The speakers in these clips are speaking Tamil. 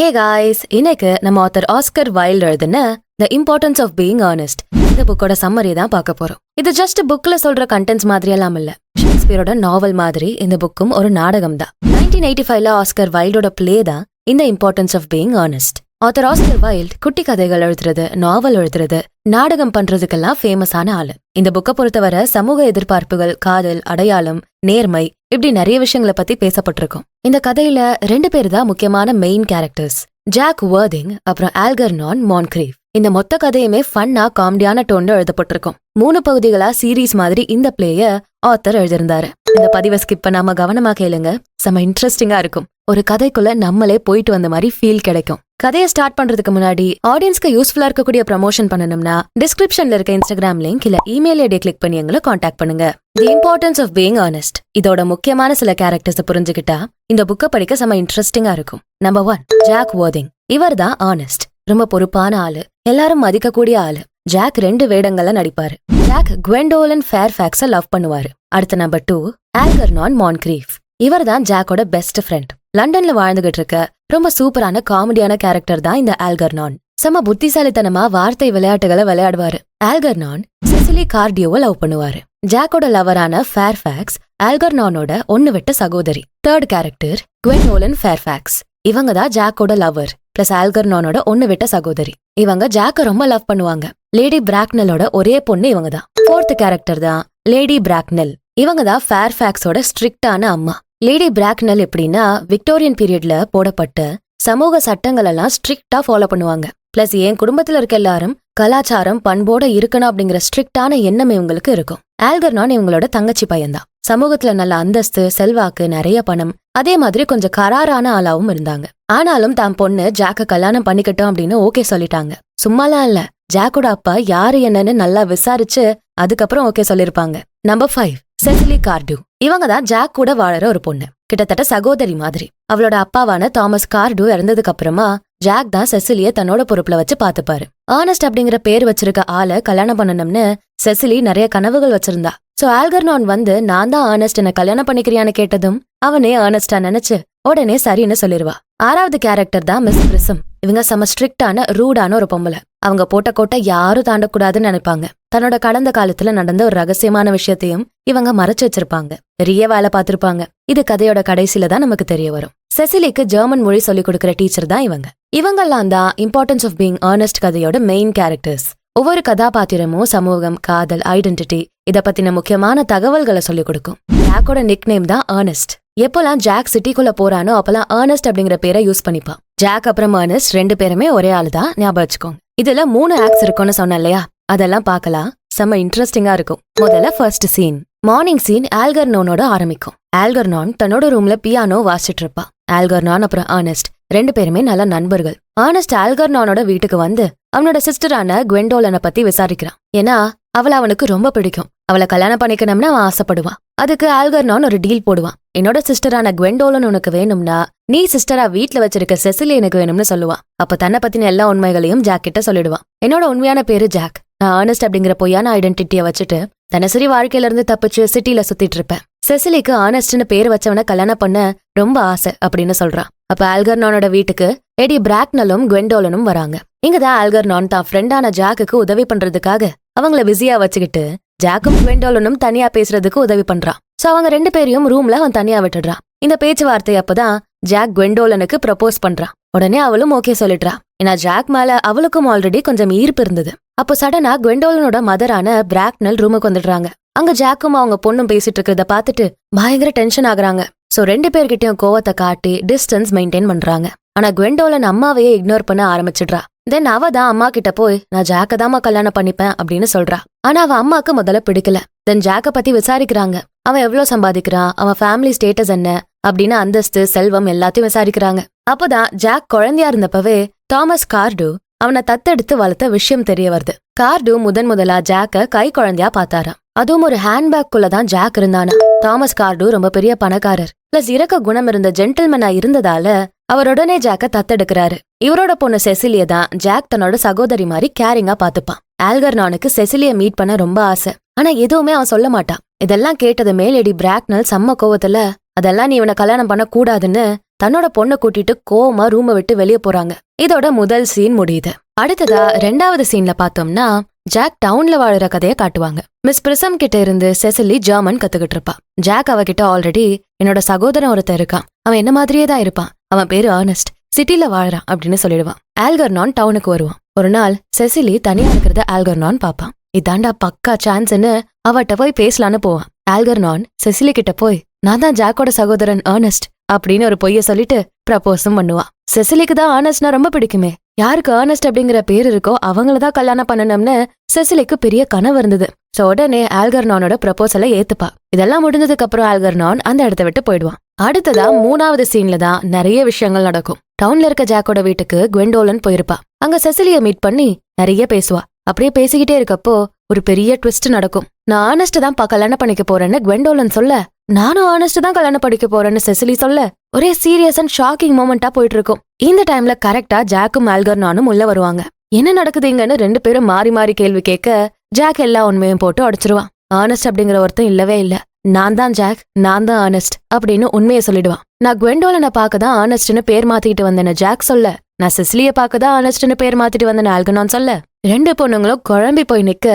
ஹே காய்ஸ் இன்னைக்கு நம்ம ஆத்தர் ஆஸ்கர் வைல்ட் எழுதுன the importance of being earnest இந்த புக்கோட சம்மரி தான் பார்க்க போறோம். இது ஜஸ்ட் புக்ல சொல்ற கண்டென்ட்ஸ் மாதிரி எல்லாம் இல்ல. ஷேக்ஸ்பியரோட நாவல் மாதிரி இந்த புக்கும் ஒரு நாடகம் தான். நைன்டீன் எயிட்டி ஃபைவ்ல ஆஸ்கர் வைல்டோட பிளே தான் இந்த importance of being earnest author Oscar Wilde குட்டி கதைகள் எழுதுறது நாவல் எழுதுறது நாடகம் பண்றதுக்கெல்லாம் ஃபேமஸான ஆளு. இந்த புக்கை பொறுத்தவரை சமூக எதிர்பார்ப்புகள் காதல் அடையாளம் நேர்மை இப்படி நிறைய விஷயங்களை பத்தி பேசப்பட்டிருக்கும். இந்த கதையில ரெண்டு பேர் தான் முக்கியமான மெயின் கேரக்டர்ஸ் ஜாக் வர்திங் அப்புறம் ஆல்கர்னான் மான்க்ரீவ் இந்த மொத்த கதையுமே ஃபன்னா காமெடியான டோன்ல எழுதப்பட்டிருக்கும். மூணு பகுதிகளா சீரீஸ் மாதிரி இந்த பிளேய ஆத்தர் எழுதியிருந்தாரு. இந்த பதிவை ஸ்கிப் பண்ணாம கவனமா கேளுங்க. செம இன்ட்ரெஸ்டிங்கா இருக்கும். ஒரு கதைக்குள்ள நம்மளே போயிட்டு வந்த மாதிரி ஃபீல் கிடைக்கும். கதையை ஸ்டார்ட் பண்றதுக்கு முன்னாடி ஆடியன்ஸ்க்கு யூஸ்ஃபுல்லா இருக்கக்கூடிய ப்ரமோஷன் பண்ணணும்னா டிஸ்கிரிப்ஷன்ல இருக்க இன்ஸ்டாகிராம் லிங்க் இல்ல இமெயில் ஐடியை கிளிக் பண்ணி எங்களை காண்டாக்ட் பண்ணுங்க. The importance of being earnest இதோட முக்கியமான சில கேரக்டர்ஸ் புரிஞ்சுக்கிட்டா இந்த புக்கை படிக்க செம இன்ட்ரெஸ்டிங்கா இருக்கும். நம்பர் ஒன் ஜாக் வர்திங் இவர் தான் ஆனஸ்ட் ரொம்ப பொறுப்பான ஆளு. எல்லாரும் மதிக்கக்கூடிய ஆளு. ஜாக் ரெண்டு வேடங்கள்ல நடிப்பாரு. ஜாக் குவெண்டோலன் ஃபேர்ஃபேக்ஸ லவ் பண்ணுவாரு. அடுத்த நம்பர் டூ ஆல்கர்னான் மான்கிரீஃப் இவர் தான் ஜாக்கோட பெஸ்ட் ஃப்ரெண்ட் லண்டன்ல வாழ்ந்துகிட்டு இருக்க ரொம்ப சூப்பரான காமெடியான கேரக்டர் தான் இந்த ஆல்கர்னான். செம புத்திசாலித்தனமா வார்த்தை விளையாட்டுகளை விளையாடுவாரு. ஆல்கர்னான் செசிலி கார்டியோவை லவ் பண்ணுவாரு. ஜாக்கோட லவரான ஃபேர்ஃபேக்ஸ் ஆல்கர்னானோட ஒன்னு விட்ட சகோதரி. தேர்ட் கேரக்டர் குவெனோலன் ஃபேர்ஃபேக்ஸ் இவங்க தான் ஜாக்கோட லவர் பிளஸ் ஆல்கர்னானோட ஒன்னு விட்ட சகோதரி. இவங்க ஜாக்க ரொம்ப லவ் பண்ணுவாங்க. லேடி பிராக்னலோட ஒரே பொண்ணு இவங்க தான். ஃபோர்த் கேரக்டர் தான் லேடி பிராக்னல் இவங்க தான் ஃபேர்ஃபேக்ஸோட ஸ்ட்ரிக்டான அம்மா. லேடி பிராக்னல் எப்படின்னா விக்டோரியன் பீரியட்ல போடப்பட்ட சமூக சட்டங்கள் எல்லாம் ஸ்ட்ரிக்டா ஃபாலோ பண்ணுவாங்க. பிளஸ் என் குடும்பத்துல இருக்க எல்லாரும் கலாச்சாரம் பண்போட இருக்கணும் அப்படிங்கிற ஸ்ட்ரிக்டான எண்ணம் இவங்களுக்கு இருக்கும். ஆல்கர்னான் இவங்களோட தங்கச்சி பையன்தான். சமூகத்துல நல்ல அந்தஸ்து செல்வாக்கு நிறைய பணம் அதே மாதிரி கொஞ்சம் கராரான ஆளாவும் இருந்தாங்க. ஆனாலும் தான் பொண்ணு ஜாக்க கல்யாணம் பண்ணிக்கட்டும் அப்படின்னு ஓகே சொல்லிட்டாங்க. சும்மாலாம் இல்ல. ஜாக்கோட அப்பா யாரு என்னன்னு நல்லா விசாரிச்சு அதுக்கப்புறம் ஓகே சொல்லிருப்பாங்க நம்பர் ஃபைவ் செசிலி கார்டு இவங்க தான் ஜாக் கூட வாழற ஒரு பொண்ணு. கிட்டத்தட்ட சகோதரி மாதிரி. அவளோட அப்பாவான தாமஸ் கார்டு இறந்ததுக்கு அப்புறமா ஜாக் தான் செசிலிய தன்னோட பொறுப்புல வச்சு பாத்துப்பாரு. ஆனஸ்ட் அப்படிங்கிற பேர் வச்சிருக்க ஆளை கல்யாணம் பண்ணணும்னு செசிலி நிறைய கனவுகள் வச்சிருந்தா. சோ ஆல்கர்னான் வந்து நான் தான் ஆனஸ்ட் என்ன கல்யாணம் பண்ணிக்கிறியான்னு கேட்டதும் அவனே ஆனஸ்டா நினைச்சு உடனே சரின்னு சொல்லிருவா. ஆறாவது கேரக்டர் தான் மிஸ் பிரிசம் இவங்க செம ஸ்ட்ரிக்டான ரூடான ஒரு பொம்பளை. அவங்க போட்ட கோட்டை யாரும் தாண்டக்கூடாதுன்னு நினைப்பாங்க. தன்னோட கடந்த காலத்துல நடந்த ஒரு ரகசியமான விஷயத்தையும் இவங்க மறைச்சு வச்சிருப்பாங்க. பெரிய வேலை பார்த்திருப்பாங்க. இது கதையோட கடைசியில தான் நமக்கு தெரிய வரும். செசிலிக்கு ஜெர்மன் மொழி சொல்லிக் கொடுக்குற டீச்சர் தான் இவங்க. இவங்கெல்லாம் தான் இம்பார்ட்டன்ஸ் ஆஃப் பீங் ஆனஸ்ட் கதையோட மெயின் கேரக்டர்ஸ் ஒவ்வொரு கதாபாத்திரமும் சமூகம் காதல் ஐடென்டிட்டி இத பத்தின முக்கியமான தகவல்களை சொல்லிக் கொடுக்கும். ஜாக்கோட நிக் நேம் தான் ஏர்னஸ்ட் எப்போல்லாம் ஜாக் சிட்டிக்குள்ள போறானோ அப்பெல்லாம் ஏர்னஸ்ட் அப்படிங்கிற பேரை யூஸ் பண்ணிப்பான். ஜாக் அப்புறம் ஏர்னஸ்ட் ரெண்டு பேருமே ஒரே ஆளு தான் ஞாபகம் வச்சுக்கோங்க. இதுல மூணு ஆக்ஸ் இருக்கும்னு சொன்னேன் இல்லையா? அதெல்லாம் பார்க்கலாம் செம்ம இன்ட்ரெஸ்டிங்கா இருக்கும். முதல்ல ஃபர்ஸ்ட் சீன் மார்னிங் சீன் ஆல்கர்னோனோட ஆரம்பிக்கும். ஆல்கர்னான் தன்னோட ரூம்ல பியானோ வாசிச்சுட்டு இருப்பா ஆல்கர்னான் அப்புறம் ஆனஸ்ட். ரெண்டு பேருமே நல்ல நண்பர்கள். ஆனஸ்ட் ஆல்கர்னானோட வீட்டுக்கு வந்து அவனோட சிஸ்டரான குவெண்டோலனை பத்தி விசாரிக்கிறான். ஏன்னா அவளை அவனுக்கு ரொம்ப பிடிக்கும். அவளை கல்யாணம் பண்ணிக்கணும்னு அவன் ஆசைப்படுவான். அதுக்கு ஆல்கர்னான் ஒரு டீல் போடுவான். என்னோட சிஸ்டரான குவெண்டோலன் உனக்கு வேணும்னா நீ சிஸ்டரா வீட்ல வச்சிருக்க செசிலி எனக்கு வேணும்னு சொல்லுவான். அப்ப தன்னை பத்தின எல்லா உண்மைகளையும் ஜாக் கிட்ட சொல்லிடுவான். என்னோட உண்மையான பேரு ஜாக். ஆனஸ்ட் அப்படிங்கிற பொய்யான ஐடென்டிட்டியை வச்சுட்டு தினசரி வாழ்க்கையில இருந்து தப்பிச்சு சிட்டில சுத்திட்டு இருப்பேன். செசிலிக்கு ஆனஸ்ட்னு பேர் வச்சவனை கல்யாணம் பண்ண ரொம்ப ஆசை அப்படின்னு சொல்றான். அப்ப ஆல்கர்னானோட வீட்டுக்கு எடி பிராக்னலும் குவெண்டோலனும் வராங்க. இங்கதான் ஆல்கர்னான் தான் ஃப்ரெண்டான ஜாக்குக்கு உதவி பண்றதுக்காக அவங்கள பிஸியா வச்சுக்கிட்டு ஜாக்கும் குவெண்டோலனும் தனியா பேசுறதுக்கு உதவி பண்றான். சோ அவங்க ரெண்டு பேரையும் ரூம்ல அவன் தனியா விட்டுடுறான். இந்த பேச்சுவார்த்தை அப்பதான் ஜாக் குவெண்டோலனுக்கு ப்ரப்போஸ் பண்றான். உடனே அவளும் ஓகே சொல்லிடுறா. ஏன்னா ஜாக் மேல அவளுக்கும் ஆல்ரெடி கொஞ்சம் ஈர்ப்பு இருந்தது. அப்போ சடனா குவெண்டோலனோட மதரான பிராக்னல் ரூமுக்கு வந்துடுறாங்க. அங்க ஜாக்கும் அவங்க பொண்ணும் பேசிட்டு இருக்கிறத பார்த்துட்டு பயங்கர டென்ஷன் ஆகுறாங்க. சோ ரெண்டு பேர்கிட்டயும் கோவத்தை காட்டி டிஸ்டன்ஸ் மெயின்டைன் பண்றாங்க. ஆனா குவெண்டோலன் அம்மாவையே இக்னோர் பண்ண ஆரம்பிச்சிடுறா. தென் அவ தான் அம்மா கிட்ட போய் நான் ஜாக்க தாமா கல்யாணம் பண்ணிப்பேன் அப்படின்னு சொல்றா. ஆனா அவ அம்மாக்கு முதல்ல பிடிக்கல. தென் ஜாக்க பத்தி விசாரிக்கிறாங்க. அவன் எவ்வளவு சம்பாதிக்கிறான்? அவன் ஃபேமிலி ஸ்டேட்டஸ் என்ன? அப்படின்னு அந்தஸ்து செல்வம் எல்லாத்தையும் விசாரிக்கிறாங்க. அப்போதான் ஜாக் குழந்தையா இருந்தப்பவே தாமஸ் கார்டு அவனை தத்தெடுத்து வளர்த்த விஷயம் தெரிய வருது. கார்டு முதன் முதலா ஜாக்க கை குழந்தையா பார்த்தாராம். அதுவும் ஒரு ஹேண்ட்பேக்குள்ள தான் ஜாக் இருந்தானா? தாமஸ் கார்டு ரொம்ப பெரிய பணக்காரர். பிளஸ் இறக்க குணம் இருந்த ஜென்டில்மேனா இருந்ததால அவர் உடனே ஜாக்க தத்தெடுக்கிறாரு. இவரோட பொண்ணு செசிலிய தான் ஜாக் தன்னோட சகோதரி மாதிரி கேரிங்கா பாத்துப்பான் ஆல்கர்னானுக்கு செசிலிய மீட் பண்ண ரொம்ப ஆசை. ஆனா எதுவுமே அவன் சொல்ல மாட்டான். இதெல்லாம் கேட்டது மேலடி பிராக்னல் செம்ம கோவத்துல அதெல்லாம் நீ இவனை கல்யாணம் பண்ண கூடாதுன்னு தன்னோட பொண்ணை கூட்டிட்டு கோவமா ரூமை விட்டு வெளியே போறாங்க. இதோட முதல் சீன் முடியுது. அடுத்ததா ரெண்டாவது சீன்ல பார்த்தோம்னா ஜாக் டவுன்ல வாழுற கதையை காட்டுவாங்க. மிஸ் பிரிசம் கிட்ட இருந்து செசிலி ஜெர்மன் கத்துக்கிட்டு இருப்பா. ஜாக் அவகிட்ட ஆல்ரெடி என்னோட சகோதரன் ஒருத்தன் இருக்கான். அவன் என்ன மாதிரியே தான் இருப்பான். அவன் பேரு ஆனஸ்ட். சிட்டில வாழறான் அப்படின்னு சொல்லிடுவான். ஆல்கர்னான் டவுனுக்கு வருவான். ஒரு நாள் செசிலி தனியா இருக்கிறத ஆல்கர்னான் பாப்பான் இதாண்டா பக்கா சான்ஸ்னு அவட்ட போய் பேசலான்னு போவான். ஆல்கர்னான் செசிலி கிட்ட போய் நான் தான் ஜாக்கோட சகோதரன் ஏர்னஸ்ட் அப்படின்னு ஒரு பொய்ய சொல்லிட்டு ப்ரப்போஸும் பண்ணுவா செசிலிக்கு தான் ஆனஸ்ட்னா ரொம்ப பிடிக்குமே. யாருக்கு ஆனஸ்ட் அப்படிங்கிற பேர் இருக்கோ அவங்கள தான் கல்யாணம் பண்ணணும்னு செசிலிக்கு பெரிய கனவு இருந்தது. சோ உடனே ஆல்கர்னானோட ப்ரப்போசலை ஏத்துப்பா. இதெல்லாம் முடிஞ்சதுக்கு அப்புறம் ஆல்கர்னான் அந்த இடத்த விட்டு போயிடுவான். அடுத்ததா மூணாவது சீன்ல தான் நிறைய விஷயங்கள் நடக்கும். டவுன்ல இருக்க ஜாக்கோட வீட்டுக்கு குவெண்டோலன் போயிருப்பா. அங்க செசிலிய மீட் பண்ணி நிறைய பேசுவா. அப்படியே பேசிக்கிட்டே இருக்கப்போ ஒரு பெரிய ட்விஸ்ட் நடக்கும். நான் ஆனஸ்ட் தான் கல்யாணம் பண்ணிக்க போறேன்னு குவெண்டோலன் சொல்ல நானும் ஆனஸ்ட் தான் கல்யாணம் படிக்க போறேன்னு செசிலி சொல்ல ஒரே சீரியஸ் அண்ட் ஷாக்கிங் மூமெண்டா போயிட்டு இருக்கும் இந்த டைம்ல கரெக்டா ஜாக்கும் ஆல்கர்னானும் உள்ள வருவாங்க. என்ன நடக்குதுங்கன்னு ரெண்டு பேரும் மாறி மாறி கேள்வி கேட்க ஜாக் எல்லா உண்மையும் போட்டு அடைச்சிருவான். ஆனஸ்ட் அப்படிங்கிற ஒருத்தன் இல்லவே இல்ல. நான் தான் ஜாக் நான் தான் ஆனஸ்ட் அப்படின்னு உண்மையை சொல்லிடுவான். நான் குவெண்டோலனை பார்க்க தான் ஆனஸ்ட்னு பேர் மாத்திட்டு வந்தேன்னு ஜாக் சொல்ல. நான் செசிலிய பார்க்க தான் ஆனஸ்ட்னு பேர் மாத்திட்டு வந்தேன்னு ஆல்கனான் சொல்ல. ரெண்டு பொண்ணுங்களும் குழம்பி போய் நிக்க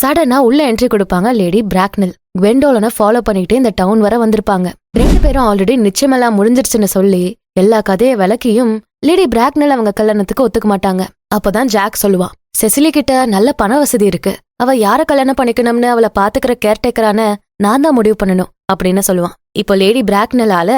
சடனா உள்ள என்ட்ரி கொடுப்பாங்க லேடி பிராக்னல் குவெண்டோலனை ஃபாலோ பண்ணிக்கிட்டே இந்த டவுன் வர வந்திருப்பாங்க. ரெண்டு பேரும் ஆல்ரெடி நிச்சயமெல்லாம் முடிஞ்சிருச்சுன்னு சொல்லி எல்லா கதையை விளக்கியும் லேடி பிராக்னல் அவங்க கல்யாணத்துக்கு ஒத்துக்க மாட்டாங்க. அப்பதான் ஜாக் சொல்லுவான் செசிலி கிட்ட நல்ல பண வசதி இருக்கு. அவ யார கல்யாணம் பண்ணிக்கணும்னு அவளை பாத்துக்கிற கேர்டேக்கரான நான் தான் முடிவு பண்ணணும் அப்படின்னு சொல்லுவான். இப்போ லேடி பிராக்னலால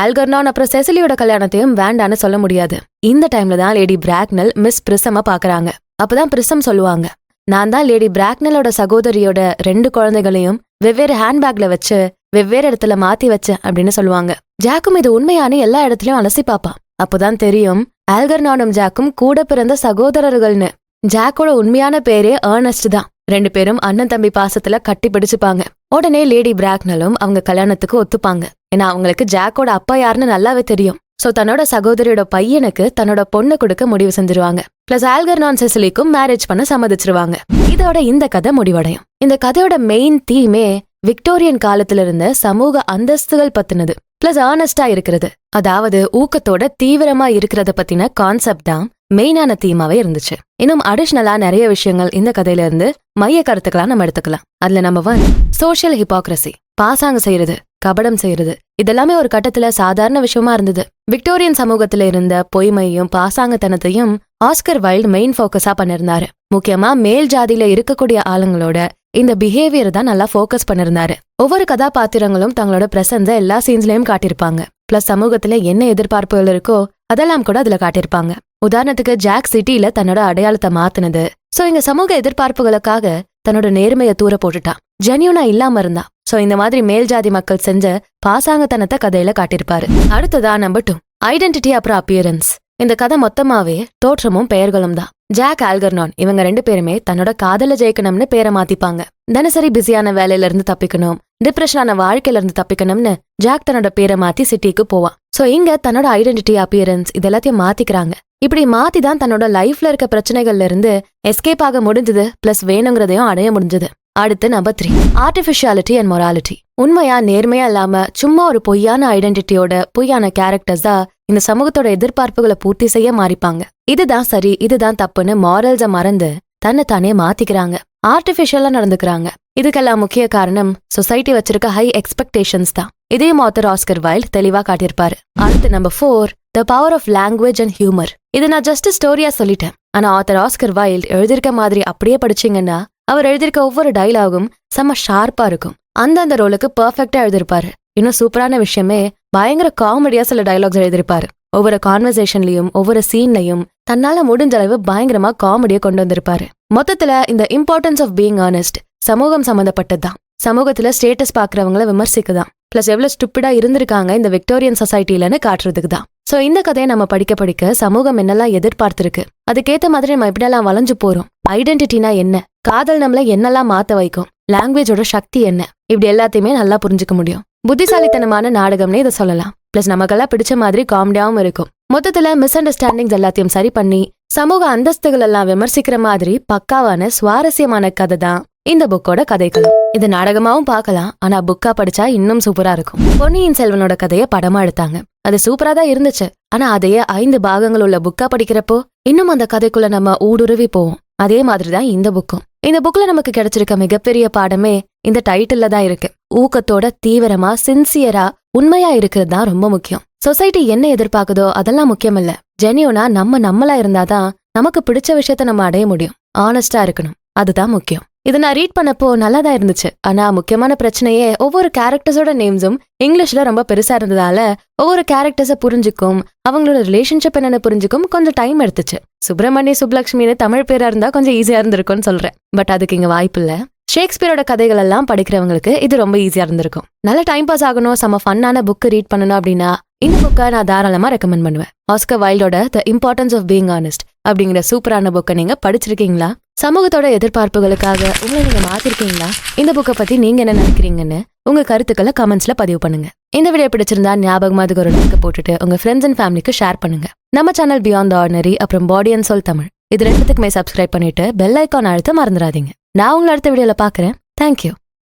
ஆல்கர்னான் அப்புறம் செசிலியோட கல்யாணத்தையும் வேண்டான்னு சொல்ல முடியாது. இந்த டைம்ல தான் லேடி பிராக்னல் மிஸ் பிரிசம பாக்குறாங்க. அப்பதான் பிரிசம் சொல்லுவாங்க நான் தான் லேடி பிராக்னலோட சகோதரியோட ரெண்டு குழந்தைகளையும் வெவ்வேறு ஹேண்ட்பேக்ல வச்சு வெவ்வேறு இடத்துல மாத்தி வச்சு அப்படின்னு சொல்லுவாங்க. ஜாக்கும் இது உண்மையான எல்லா இடத்துலயும் அலசி பாப்பான் அப்போதான் தெரியும் ஆல்கர்னானும் ஜாக்கும் கூட பிறந்த சகோதரர்கள்னு. ஜாக்கோட உண்மையான பேரே ஏர்னஸ்ட் தான். ரெண்டு பேரும் அண்ணன் தம்பி பாசத்துல கட்டி பிடிச்சுப்பாங்க. உடனே லேடி பிராக்னலும் அவங்க கல்யாணத்துக்கு ஒத்துப்பாங்க. ஏன்னா அவங்களுக்கு ஜாக்கோட அப்பா யாருன்னு நல்லாவே தெரியும். ஸோ தன்னோட சகோதரியோட பையனுக்கு தன்னோட பொண்ணு கொடுக்க முடிவு செஞ்சிருவாங்க. பிளஸ் ஆல்கர்னான் செசிலிக்கும் மேரேஜ் பண்ண சம்மதிச்சிருவாங்க. இதோட இந்த கதை முடிவடையும். இந்த கதையோட மெயின் தீமே விக்டோரியன் காலத்துல இருந்த சமூக அந்தஸ்துகள் பத்தினது. பிளஸ் ஆனஸ்டா இருக்கிறது. அதாவது ஊக்கத்தோட தீவிரமா இருக்கிறத பத்தின கான்செப்ட் தான் மெயினான தீமாவே இருந்துச்சு. இன்னும் அடிஷ்னலா நிறைய விஷயங்கள் இந்த கதையில இருந்து மைய கருத்துக்களா நம்ம எடுத்துக்கலாம். அதுல நம்ம ஒன் சோஷியல் ஹிப்போக்ரசி பாசாங்க செய்யறது. கபடம் செய்யறது. இதெல்லாமே ஒரு கட்டத்துல சாதாரண விஷயமா இருந்தது. விக்டோரியன் சமூகத்துல இருந்த பொய்மையும் பாசாங்கத்தனத்தையும் ஆஸ்கர் வைல்ட் மெயின் ஃபோக்கஸா பண்ணிருந்தாரு. முக்கியமா மேல் ஜாதியில இருக்கக்கூடிய ஆளுங்களோட இந்த பிஹேவியர் தான் நல்லா ஃபோக்கஸ் பண்ணிருந்தாரு. ஒவ்வொரு கதாபாத்திரங்களும் தங்களோட பிரசன்ஸ எல்லா சீன்ஸ்லயும் காட்டியிருப்பாங்க. பிளஸ் சமூகத்துல என்ன எதிர்பார்ப்புகள் இருக்கோ அதெல்லாம் கூட அதுல காட்டியிருப்பாங்க. உதாரணத்துக்கு ஜாக் சிட்டில தன்னோட அடையாளத்தை மாத்துனது. சோ இங்க சமூக எதிர்பார்ப்புகளுக்காக தன்னோட நேர்மையை தூர போட்டுட்டான் ஜென்யூனா இல்லாம இருந்தா. சோ இந்த மாதிரி மேல் ஜாதி மக்கள் செஞ்ச பாசாங்கத்தனத்தை கதையில காட்டியிருப்பாரு. அடுத்ததா நம்பர் டூ ஐடென்டிட்டி அப்புறம் அப்பியரன்ஸ் இந்த கதை மொத்தமாவே தோற்றமும் பெயர்களும் தான். ஜாக் ஆல்கர்னான் இவங்க ரெண்டு பேருமே தன்னோட காதல ஜெயிக்கணும்னு பேரை மாத்திப்பாங்க. தினசரி பிஸியான வேலையில இருந்து தப்பிக்கணும். டிப்ரெஷனான வாழ்க்கையில இருந்து தப்பிக்கணும்னு ஜாக் தன்னோட பேரை மாத்தி சிட்டிக்கு போவான். சோ இங்க தன்னோட ஐடென்டிட்டி அப்பியரன்ஸ் இது எல்லாத்தையும் மாத்திக்கிறாங்க. இப்படி மாத்தி தான் தன்னோட லைஃப்ல இருக்க பிரச்சனைகள்ல இருந்து எஸ்கேப் ஆக முடிஞ்சது பிளஸ் வேணுங்கிறதையும் அடைய முடிஞ்சது. அடுத்து number three artificiality and morality உண்மையா நேர்மையா இல்லாம சும்மா ஒரு பொய்யான ஐடென்டிட்டியோட பொய்யான கேரக்டர்ஸ் தான் இந்த சமூகத்தோட எதிர்பார்ப்புகளை பூர்த்தி செய்ய மாறிப்பாங்க. இதுதான் சரி இதுதான் தப்புன்னு மாரல்ஸ மறந்து தன்னை தானே மாத்திக்கிறாங்க ஆர்டிஃபிஷியலா நடந்துக்கிறாங்க. இதுக்கெல்லாம் முக்கிய காரணம் சொசைட்டி வச்சிருக்க ஹை எக்ஸ்பெக்டேஷன்ஸ் தான். இதே மாத்தர் ஆஸ்கர் வைல்ட் தெளிவா காட்டியிருப்பாரு. அடுத்து number four the power of language and humour இது நான் ஜஸ்ட் ஸ்டோரியா சொல்லிட்டேன். ஆனா ஆத்தர் ஆஸ்கர் வைல்ட் எழுதியிருக்க மாதிரி அப்படியே படிச்சீங்கன்னா அவர் எழுதியிருக்க ஒவ்வொரு டைலாகும் செம்ம ஷார்ப்பா இருக்கும். அந்தந்த ரோலுக்கு பர்ஃபெக்டா எழுதியிருப்பாரு. இன்னும் சூப்பரான விஷயமே பயங்கர காமெடியா சில டைலாக்ஸ் எழுதியிருப்பாரு. ஒவ்வொரு கான்வர்சேஷன்லயும் ஒவ்வொரு சீன்லயும் தன்னால முடிஞ்ச அளவு பயங்கரமா காமெடியை கொண்டு வந்திருப்பாரு. மொத்தத்துல இந்த இம்பார்ட்டன்ஸ் ஆஃப் பீங் ஆனஸ்ட் சமூகம் சம்பந்தப்பட்டதுதான். சமூகத்துல ஸ்டேட்டஸ் பாக்குறவங்கள விமர்சிக்குதான். பிளஸ் எவ்வளவு ஸ்டூப்பிடா இருந்திருக்காங்க இந்த விக்டோரியன் சொசைட்டிலன்னு காட்டுறதுக்கு தான். சோ இந்த கதையை நம்ம படிக்க படிக்க சமூகம் என்னெல்லாம் எதிர்பார்த்திருக்கு அதுக்கேத்த மாதிரி நம்ம எப்படியெல்லாம் வளைஞ்சு போறோம். ஐடென்டிட்டினா என்ன? காதல் நம்மள என்னெல்லாம் மாத்த வைக்கும்? லாங்குவேஜோட சக்தி என்ன? இப்படி எல்லாத்தையுமே நல்லா புரிஞ்சுக்க முடியும். புத்திசாலித்தனமான நாடகம்னே இதை சொல்லலாம். பிளஸ் நமக்கெல்லாம் பிடிச்ச மாதிரி காமெடியாவும் இருக்கும். மொத்தத்துல மிஸ் அண்டர்ஸ்டாண்டிங்ஸ் எல்லாத்தையும் சரி பண்ணி சமூக அந்தஸ்துகள் எல்லாம் விமர்சிக்கிற மாதிரி பக்காவான சுவாரஸ்யமான கதை தான் இந்த புக்கோட கதைக்களம். இது நாடகமாவும் பார்க்கலாம் ஆனா புக்கா படிச்சா இன்னும் சூப்பரா இருக்கும். பொன்னியின் செல்வனோட கதையை படமா எடுத்தாங்க. அது சூப்பரா தான் இருந்துச்சு. ஆனா அதையே ஐந்து பாகங்கள் உள்ள புக்கா படிக்கிறப்போ இன்னும் அந்த கதைக்குள்ள நம்ம ஊடுருவி போவோம். அதே மாதிரிதான் இந்த புக்கும். இந்த புக்ல நமக்கு கிடைச்சிருக்க மிகப்பெரிய பாடமே இந்த டைட்டில்ல தான் இருக்கு. ஊக்கத்தோட தீவிரமா சின்சியரா உண்மையா இருக்கிறது தான் ரொம்ப முக்கியம். சொசைட்டி என்ன எதிர்பார்க்குதோ அதெல்லாம் முக்கியம் இல்ல ஜெனியோனா நம்ம நம்மளா இருந்தாதான் நமக்கு பிடிச்ச விஷயத்த நம்ம அடைய முடியும். ஆனஸ்டா இருக்கணும். அதுதான் முக்கியம். இதை நான் ரீட் பண்ணப்போ நல்லா தான் இருந்துச்சு. ஆனா முக்கியமான பிரச்சனையே ஒவ்வொரு கேரக்டர்ஸோட நேம்ஸும் இங்கிலீஷ்ல ரொம்ப பெருசா இருந்ததால ஒவ்வொரு கேரக்டர்ஸை புரிஞ்சுக்கும் அவங்களோட ரிலேஷன்ஷிப் என்னன்னு புரிஞ்சுக்கும் கொஞ்சம் டைம் எடுத்துச்சு. சுப்பிரமணிய சுப்லக்ஷ்மின்னு தமிழ் பேரா இருந்தா கொஞ்சம் ஈஸியா இருந்திருக்கும்னு சொல்றேன். பட் அதுக்கு இங்க வாய்ப்பு இல்ல. ஷேக்ஸ்பியரோட கதைகள் எல்லாம் படிக்கிறவங்களுக்கு இது ரொம்ப ஈஸியா இருந்திருக்கும். நல்ல டைம் பாஸ் ஆகணும் செம்ம ஃபன்னான புக் ரீட் பண்ணணும் அப்படின்னா இந்த புக்கை நான் தாராளமா ரெக்கமெண்ட் பண்ணுவேன். Oscar வைல்டோட the importance of being earnest அப்படிங்கிற சூப்பரான புக்கை நீங்க படிச்சிருக்கீங்களா? சமூகத்தோட எதிர்பார்ப்புகளுக்காக உங்களை நீங்க மாத்திருக்கீங்களா? இந்த புக்கை பத்தி நீங்க என்ன நினைக்கிறீங்கன்னு உங்க கருத்துக்களை கமெண்ட்ஸ்ல பதிவு பண்ணுங்க. இந்த வீடியோ பிடிச்சிருந்தா ஞாபகமா அதுக்கு ஒரு லிங்க் போட்டுட்டு உங்க ஃப்ரெண்ட்ஸ் அண்ட் ஃபேமிலிக்கு ஷேர் பண்ணுங்க. நம்ம சேனல் பியாண்ட் ஆர்டினரி அப்புறம் பாடி அண்ட் சொல் தமிழ். இது ரெண்டுத்துக்குமே சப்ஸ்கிரைப் பண்ணிட்டு பெல் ஐக்கான் அழுத்த மறந்துடாதீங்க. நான் உங்களை அடுத்த வீடியோல பாக்குறேன் தேங்க்யூ